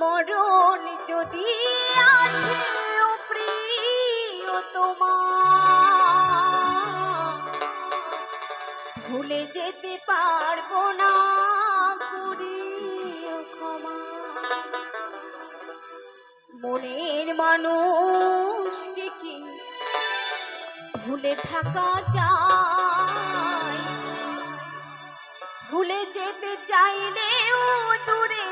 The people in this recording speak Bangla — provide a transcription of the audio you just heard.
মরণ যদি আসে, ও প্রিয় তোমার, ভুলে যেতে পারব না করিও ক্ষমা। মনের মানুষকে কি ভুলে থাকা যায়? ভুলে যেতে চাইলেও দূরে